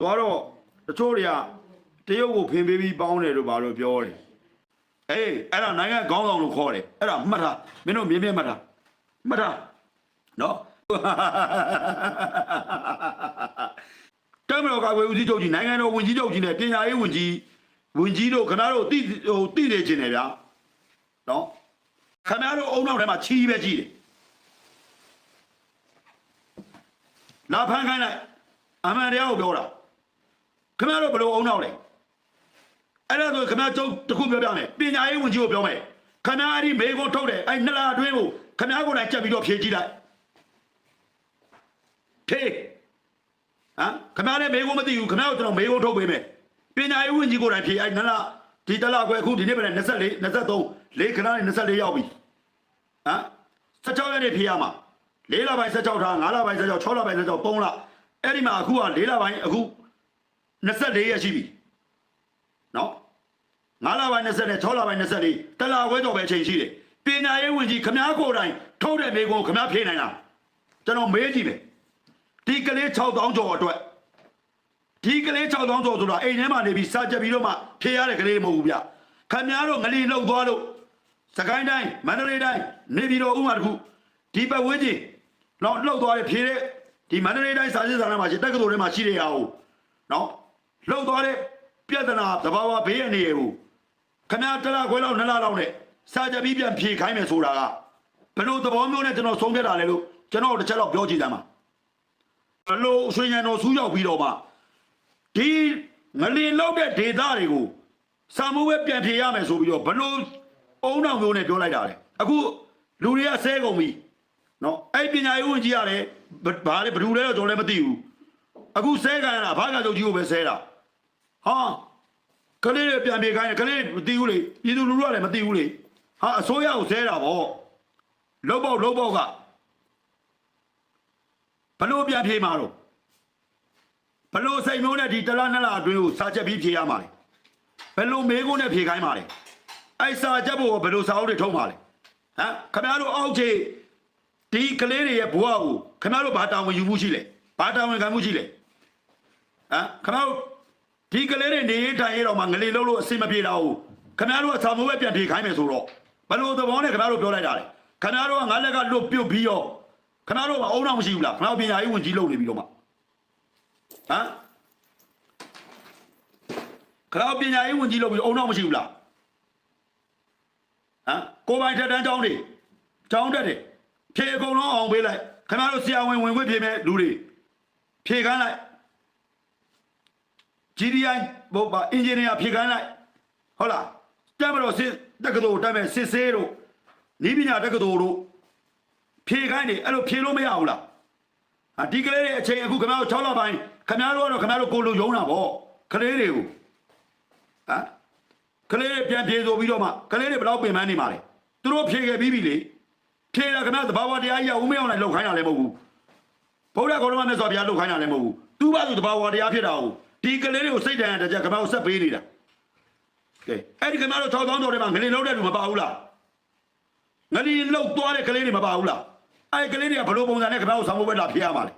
သွားတော့တချို့တွေကတရုတ်ကိုဖင်ပေးပြီးပေါင်းတယ်လို့ဘာလို့ပြောတယ်အေးအဲ့ဒါနိုင်ငံခေါင်းဆောင်လို့ခေါ်တယ်အဲ့ဒါမှတ်ထားမင်းတို့မြင်မြင်မှတ်ထားမှတ်ထားနော်တမတော်ကဝေဦးစီးချုပ်ကြီးနိုင်ငံတော်ဝန်ကြီးချုပ်ကြီးနဲ့ပညာရေးဝန်ကြီးဝန်ကြီးတို့ခဏတို့တိဟိုတိနေခြင်းတယ်ဗျာနော်ခဏတို့အုံနောက်ထဲမှာချီးပဲကြည့်တယ်လာဖန်ခိုင်းလိုက်အမှန်တရားကိုပြောတာ ခဏတို့ဘယ်လိုအုံနောက်လဲအဲ့ဒါဆိုခဏကျုပ်တခုပြောပြမယ်ပညာရေးဝန်ကြီးကိုပြောမယ်ခဏအဲ့ဒီမေကိုထုတ်တယ်အဲ့နှစ်လအတွင်းကိုခဏကိုယ်တိုင်ကြက်ပြီးတော့ဖြေကြည့်လိုက်ဖြေဟမ်ခမားလည်းမေကိုမသိဘူးခမားကိုကျွန်တော်မေကိုထုတ်ပေးမယ်ပညာရေးဝန်ကြီးကိုယ်တိုင်ဖြေအဲ့နလားဒီတလားခွဲအခုဒီနေ့ပဲ24 23လေးခဏနဲ့24ရောက်ပြီဟမ်16ရက်နေ့ဖြေရမှာ4လပိုင်း16ထား5လပိုင်း16 6လပိုင်း16 3လအဲ့ဒီမှာအခုက4လပိုင်းအခု 24ရက်ရှိပြီနော်5လပိုင်း20နဲ့6လပိုင်း24တလားခွဲတော့ပဲအချိန်ရှိတယ်ပညာရေးဝန်ကြီးခမားကိုယ်တိုင်ထုတ်တဲ့မေကိုခမားဖြေနိုင်လားကျွန်တော်မေးကြည့်မယ်ဒီကလေး6000ကျော်အတွက်ဒီကလေး6000ကျော်ဆိုတာအိမ်ထဲမှာနေပြီးစာကြက်ပြီးတော့မှဖြေရတဲ့ကလေးမဟုတ်ဘူးဗျခင်ဗျားတို့ငလီလှုပ်သွားလို့စကိုင်းတိုင်းမန္တလေးတိုင်းနေပြည်တော်ဥမာတစ်ခုဒီပတ်ဝန်းကျင်တော့လှုပ်သွားတဲ့ဖြေတဲ့ဒီမန္တလေးတိုင်းစာစစ်စာနဲ့မှာရှိတက္ကသိုလ်ထဲမှာရှိတဲ့ဟာကိုနော် လှုပ်သွားတဲ့ပြဿနာသဘာဝဘေးအနေကိုခင်ဗျားတစ်လခွဲလောက်နှစ်လလောက်နဲ့စာကြက်ပြီးပြန်ဖြေခိုင်းမယ်ဆိုတာကဘယ်လိုသဘောမျိုးနဲ့ကျွန်တော်ဆုံးဖြတ်တာလဲလို့ကျွန်တော်တစ်ချက်တော့ပြောကြည့်တယ်မှာဘလို့ဆွေညံတော်ဆူးရောက်ပြီးတော့မှဒီငလင်လောက်တဲ့ဒေသတွေကိုစာမိုးပဲပြန်ဖြေရမယ်ဆိုပြီးတော့ဘလို့အုံနောက်မျိုးနဲ့ပြောလိုက်တာလေအခုလူတွေကဆဲကုန်ပြီနော်အဲ့ပညာရေးဝန်ကြီးကလည်းဘာလဲဘယ်သူလဲတော့ကျွန်တော်လည်းမသိဘူးအခုဆဲခံရတာဘာကချုပ်ကြီးကိုပဲဆဲတာ ဟာကလေးတွေပြန်ပြေခိုင်းတယ်ကလေးမသိဘူးလေပြည်သူလူထုကလည်းမသိဘူးလေဟာအစိုးရကိုဆဲတာဗောလောက်ပေါက်လောက်ပေါက်ကဘလို့ပြန်ဖြေမှာတော့ဘလို့စိတ်မျိုးနဲ့ဒီတလားနှစ်လားအတွင်းကိုစာချက်ပြီးဖြေရမှာလေဘလို့မေးခွန်းနဲ့ဖြေခိုင်းမှာလေအဲ့စာချက်ဖို့ဘလို့စာအုပ်တွေထုံးမှာလေဟမ်ခင်ဗျားတို့အောက်ခြေဒီကလေးတွေရဲ့ဘဝကိုခင်ဗျားတို့ဘာတာဝန်ယူမှုရှိလဲဘာတာဝန်ခံမှုရှိလဲဟမ်ခင်ဗျားတို့ ဒီကလေးတွေနေရေးထိုင်ရေးတော့မှငလေလုံးလို့အဆင်မပြေတာကိုခင်ဗျားတို့ကစာမိုးပဲပြန်ဖြေခိုင်းမယ်ဆိုတော့ဘလို့သဘောနဲ့ခင်ဗျားတို့ပြောလိုက်တာလေခင်ဗျားတို့ကငါလက်ကလွတ်ပြုတ်ပြီးရောခဏတော့အုံတော့မရှိဘူးလားခဏပညာရေးဝန်ကြီးလုပ်နေပြီတော့မှဟမ်ခဏပညာရေးဝန်ကြီးလုပ်ပြီးအုံတော့မရှိဘူးလားဟမ်ကိုပိုင်ထက်တန်းကျောင်းတွေကျောင်းတက်တယ်ဖြေအကုန်လုံးအောင်ပေးလိုက်ခဏတို့ဆရာဝန်ဝင်ခွင့်ဖြေမဲ့လူတွေဖြေခိုင်းလိုက် GDI ဘုတ်ပါအင်ဂျင်နီယာဖြေခိုင်းလိုက်ဟုတ်လားတက်မလို့စစ်တက္ကသိုလ်တက်မဲ့စစ်ဆေးတို့ဤပညာတက္ကသိုလ်တို့ဖြေခိုင်းနေအဲ့လိုဖြေလို့မရဘူးလားဟာဒီကလေးတွေအချိန်အခုခင်ဗျားတို့6လပိုင်းခင်ဗျားတို့ကတော့ခင်ဗျားတို့ကိုလိုယုံတာဗောကလေးတွေကိုဟမ်ကလေးတွေပြန်ဖြေဆိုပြီးတော့မှကလေးတွေဘယ်တော့ပင်ပန်းနေမှာလဲသူတို့ဖြေခဲ့ပြီးပြီလေဖြေတာခင်ဗျားသဘာဝတရားကြီးကဦးမင်းအောင်လိုက်လောက်ခိုင်းတာလည်းမဟုတ်ဘူးဗုဒ္ဓဂေါရမမြတ်စွာဘုရားလောက်ခိုင်းတာလည်းမဟုတ်ဘူးသူ့ဘာသူသဘာဝတရားဖြစ်တာကို ဒီကလေးတွေကိုစိတ်တန်တဲ့ကြခင်ဗျားတို့ဆက်ပေးနေတာကဲအဲ့ဒီခင်ဗျားတို့6000ကျော်ထဲမှာငလင်လောက်တဲ့လူမပါဘူးလားငလင်လောက်သွားတဲ့ကလေးတွေမပါဘူးလားအဲ့ကလေးတွေကဘယ်လိုပုံစံနဲ့ခင်ဗျားတို့ဆောင်းဖို့ပဲလာဖြစ်ရမှာလဲ